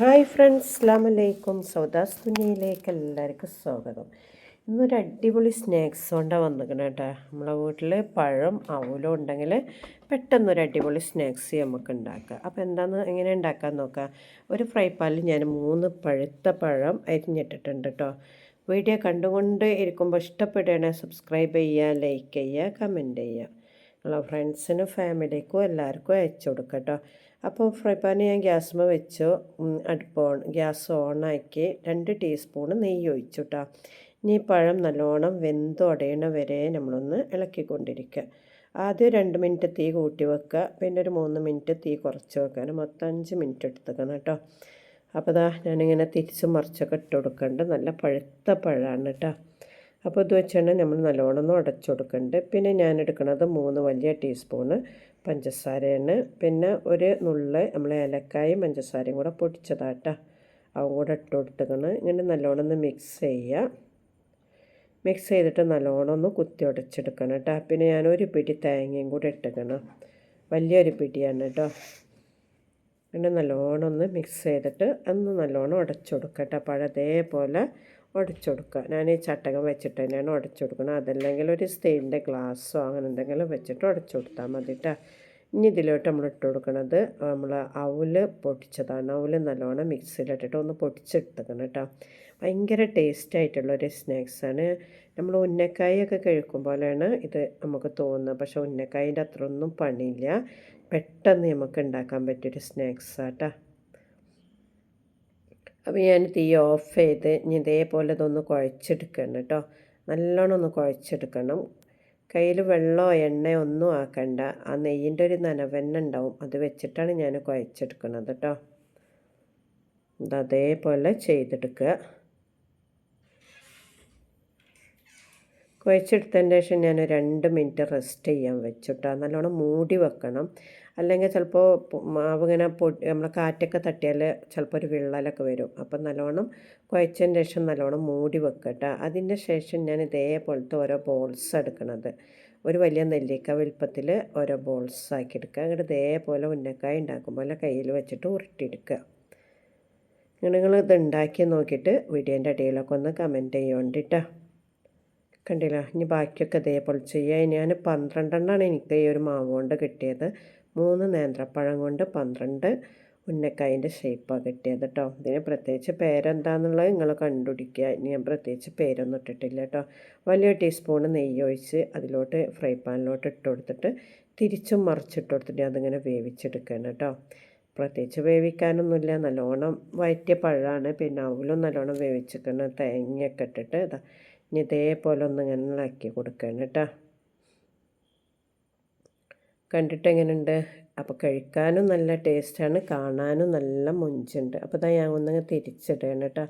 Hi friends അസ്ലാം വലൈക്കും സൗദാസ് കുഞ്ഞിയിലേക്ക് എല്ലാവർക്കും സ്വാഗതം. ഇന്നൊരു അടിപൊളി സ്നാക്സ് കൊണ്ടാണ് വന്നിരിക്കണം കേട്ടോ നമ്മളെ വീട്ടിൽ പഴം അവലോ ഉണ്ടെങ്കിൽ പെട്ടെന്നൊരു അടിപൊളി സ്നാക്സ് നമുക്ക് ഉണ്ടാക്കുക അപ്പോൾ എന്താണെന്ന് എങ്ങനെ ഉണ്ടാക്കാൻ നോക്കാം? ഒരു ഫ്രൈ പാനിൽ ഞാൻ മൂന്ന് പഴുത്ത പഴം അരിഞ്ഞിട്ടിട്ടുണ്ട് കേട്ടോ വീഡിയോ കണ്ടുകൊണ്ട് ഇരിക്കുമ്പോൾ ഇഷ്ടപ്പെടുകയാണെങ്കിൽ സബ്സ്ക്രൈബ് ചെയ്യുക ലൈക്ക് ചെയ്യുക കമന്റ് ചെയ്യുക. നിങ്ങളെ ഫ്രണ്ട്സിനും ഫാമിലിക്കും എല്ലാവർക്കും അയച്ചു കൊടുക്കാം കേട്ടോ അപ്പോൾ ഫ്രൈ പാൻ ഞാൻ ഗ്യാസ്മ വെച്ചു. അടുപ്പ് ഓൺ ഗ്യാസ് ഓണാക്കി രണ്ട് ടീസ്പൂൺ നെയ്യ് ഒഴിച്ചു കേട്ടോ ഇനി പഴം നല്ലോണം വെന്തുടയണ വരെ നമ്മളൊന്ന് ഇളക്കിക്കൊണ്ടിരിക്കുക ആദ്യം രണ്ട് മിനിറ്റ് തീ കൂട്ടി വെക്കുക പിന്നെ ഒരു മൂന്ന് മിനിറ്റ് തീ കുറച്ച് വെക്കാൻ മൊത്തം അഞ്ച് മിനിറ്റ് എടുത്തേക്കണം കേട്ടോ അപ്പോൾ ഇതാ ഞാനിങ്ങനെ തിരിച്ച് മറിച്ചൊക്കെ ഇട്ട് കൊടുക്കേണ്ട. നല്ല പഴുത്ത പഴമാണ് കേട്ടോ അപ്പോൾ ഇത് വെച്ചാണ് നമ്മൾ നല്ലോണം ഒന്ന് കൊടുക്കുന്നുണ്ട് പിന്നെ ഞാൻ എടുക്കുന്നത് മൂന്ന് വലിയ ടീസ്പൂണ് പഞ്ചസാരയാണ് പിന്നെ ഒരു നുള്ള് നമ്മൾ ഏലക്കായും പഞ്ചസാരയും കൂടെ പൊടിച്ചതാട്ടോ. അതും കൂടെ ഇട്ട് കൊടുത്തേക്കണം. ഇങ്ങനെ നല്ലോണം ഒന്ന് മിക്സ് ചെയ്യുക. മിക്സ് ചെയ്തിട്ട് നല്ലോണം ഒന്ന് കുത്തി ഉടച്ചെടുക്കണം കേട്ടോ. പിന്നെ ഞാൻ ഒരു പിടി തേങ്ങയും കൂടെ ഇട്ടേക്കണം. വലിയൊരു പിടിയാണ് കേട്ടോ. പിന്നെ നല്ലോണം ഒന്ന് മിക്സ് ചെയ്തിട്ട് ഒന്ന് നല്ലോണം ഉടച്ചു കൊടുക്കട്ടെ. അപ്പോൾ അതേപോലെ ഉടച്ചു കൊടുക്കുക ഞാൻ ഈ ചട്ടകം വെച്ചിട്ട് തന്നെയാണ് ഉടച്ചു കൊടുക്കുന്നത് അതല്ലെങ്കിൽ ഒരു സ്റ്റീലിന്റെ ഗ്ലാസ്സോ അങ്ങനെ എന്തെങ്കിലും വെച്ചിട്ട് ഉടച്ചു കൊടുത്താൽ മതി കേട്ടോ ഇനി ഇതിലോട്ട് നമ്മൾ ഇട്ട് കൊടുക്കുന്നത് നമ്മൾ അവൽ പൊടിച്ചതാണ്. അവൽ നല്ലോണം മിക്സിയിലിട്ടിട്ട് ഒന്ന് പൊടിച്ചെടുത്തേക്കണം കേട്ടോ ഭയങ്കര ടേസ്റ്റ് ആയിട്ടുള്ളൊരു സ്നാക്സാണ് നമ്മൾ ഉന്നക്കായൊക്കെ കഴിക്കും പോലെയാണ് ഇത് നമുക്ക് തോന്നുന്നത്. പക്ഷേ ഉന്നക്കായന്റെ അത്ര ഒന്നും പണിയില്ല. പെട്ടെന്ന് നമുക്ക് ഉണ്ടാക്കാൻ പറ്റിയൊരു സ്നാക്സാട്ടോ അപ്പോൾ ഞാൻ തീ ഓഫ് ചെയ്ത് ഇനി ഇതേപോലെ ഇതൊന്ന് കുഴച്ചെടുക്കണം കേട്ടോ. നല്ലോണം ഒന്ന് കുഴച്ചെടുക്കണം. കയ്യിൽ വെള്ളമോ എണ്ണയോ ഒന്നും ആക്കണ്ട. ആ നെയ്യിന്റെ ഒരു നനവെണ്ണ ഉണ്ടാവും. അത് വെച്ചിട്ടാണ് ഞാൻ കുഴച്ചെടുക്കുന്നത് കേട്ടോ. അതേപോലെ ചെയ്തെടുക്കുക. കുഴച്ചെടുത്തതിന്റെ ശേഷം ഞാൻ രണ്ട് മിനിറ്റ് റെസ്റ്റ് ചെയ്യാൻ വെച്ചിട്ടാ നല്ലോണം മൂടി വെക്കണം. അല്ലെങ്കിൽ ചിലപ്പോൾ മാവ് ഇങ്ങനെ പൊട്ടി നമ്മളെ കാറ്റൊക്കെ തട്ടിയാൽ ചിലപ്പോൾ ഒരു വിള്ളലൊക്കെ വരും. അപ്പം നല്ലോണം കുഴച്ചതിന് ശേഷം നല്ലോണം മൂടി വെക്കട്ടെ അതിന്റെ ശേഷം ഞാൻ ഇതേപോലത്തെ ഓരോ ബോൾസ് എടുക്കണത്. ഒരു വലിയ നെല്ലിക്ക വലുപ്പത്തിൽ ഓരോ ബോൾസ് ആക്കി എടുക്കുക. അങ്ങോട്ട് ഇതേപോലെ ഉന്നക്കായ ഉണ്ടാക്കും പോലെ കയ്യിൽ വെച്ചിട്ട് ഉരുട്ടിയെടുക്കുക. നിങ്ങൾ ഇത് ഉണ്ടാക്കി നോക്കിയിട്ട് വീഡിയോന്റെ അടിയിലൊക്കെ ഒന്ന് കമന്റ് ചെയ്യോണ്ടിട്ടോ കണ്ടില്ല? ഇനി ബാക്കിയൊക്കെ ഇതേപോലെ ചെയ്യുക ഞാൻ പന്ത്രണ്ടെണ്ണമാണ് എനിക്ക് ഈ ഒരു മാവ് കൊണ്ട് കിട്ടിയത്. മൂന്ന് നേന്ത്രപ്പഴം കൊണ്ട് പന്ത്രണ്ട് ഉന്നക്കായന്റെ ഷേപ്പാണ് കിട്ടിയത് കേട്ടോ ഇതിന് പ്രത്യേകിച്ച് പേരെന്താണെന്നുള്ളത് നിങ്ങൾ കണ്ടുപിടിക്കുക. ഇനി ഞാൻ പ്രത്യേകിച്ച് പേരൊന്നും ഇട്ടിട്ടില്ല കേട്ടോ വലിയ ടീസ്പൂൺ നെയ്യ് ഒഴിച്ച് അതിലോട്ട് ഫ്രൈ പാനിലോട്ട് ഇട്ട് കൊടുത്തിട്ട് തിരിച്ചും മറിച്ചിട്ട് കൊടുത്തിട്ട് അതിങ്ങനെ വേവിച്ചെടുക്കണം കേട്ടോ പ്രത്യേകിച്ച് വേവിക്കാനൊന്നുമില്ല. നല്ലോണം വയറ്റിയ പഴമാണ്. പിന്നെ അവലും നല്ലോണം വേവിച്ചിരിക്കണം തേങ്ങയൊക്കെ ഇട്ടിട്ട് ഇതാ ഇനി ഇതേപോലെ ഒന്ന് ഇങ്ങനെ ഇളക്കി കൊടുക്കണം കേട്ടോ. കണ്ടിട്ട് എങ്ങനെയുണ്ട്? അപ്പോൾ കഴിക്കാനും നല്ല ടേസ്റ്റാണ് കാണാനും നല്ല മുഞ്ചുണ്ട്. അപ്പോൾ ഞാൻ ഒന്നങ്ങ് തിരിച്ചിടണം കേട്ടോ.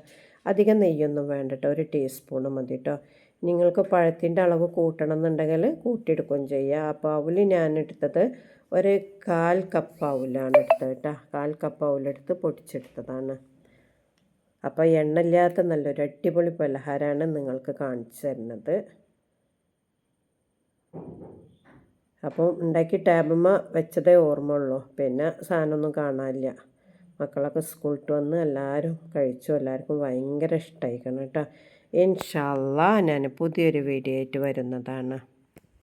അധികം നെയ്യൊന്നും വേണ്ട കേട്ടോ ഒരു ടീസ്പൂണ് മതി കേട്ടോ. നിങ്ങൾക്ക് പഴത്തിന്റെ അളവ് കൂട്ടണം എന്നുണ്ടെങ്കിൽ കൂട്ടിയെടുക്കുകയും ചെയ്യുക അപ്പോൾ അവൽ ഞാൻ എടുത്തത് ഒരു കാൽ കപ്പ് അവലാണ് എടുത്തത് കേട്ടോ. കാൽ കപ്പ് അവലെടുത്ത് പൊടിച്ചെടുത്തതാണ്. അപ്പോൾ എണ്ണയില്ലാത്ത നല്ലൊരു അടിപൊളി പലഹാരമാണ് നിങ്ങൾക്ക് കാണിച്ചു തരുന്നത്. അപ്പോൾ ഉണ്ടാക്കി ടാബമ്മ വെച്ചതേ ഓർമ്മ ഉള്ളൂ പിന്നെ സാധനമൊന്നും കാണാനില്ല. മക്കളൊക്കെ സ്കൂളിട്ട് വന്ന് എല്ലാവരും കഴിച്ചു. എല്ലാവർക്കും ഭയങ്കര ഇഷ്ടമായിക്കണം കേട്ടോ. ഇൻഷല്ല ഞാൻ പുതിയൊരു വീഡിയോ ആയിട്ട് വരുന്നതാണ്.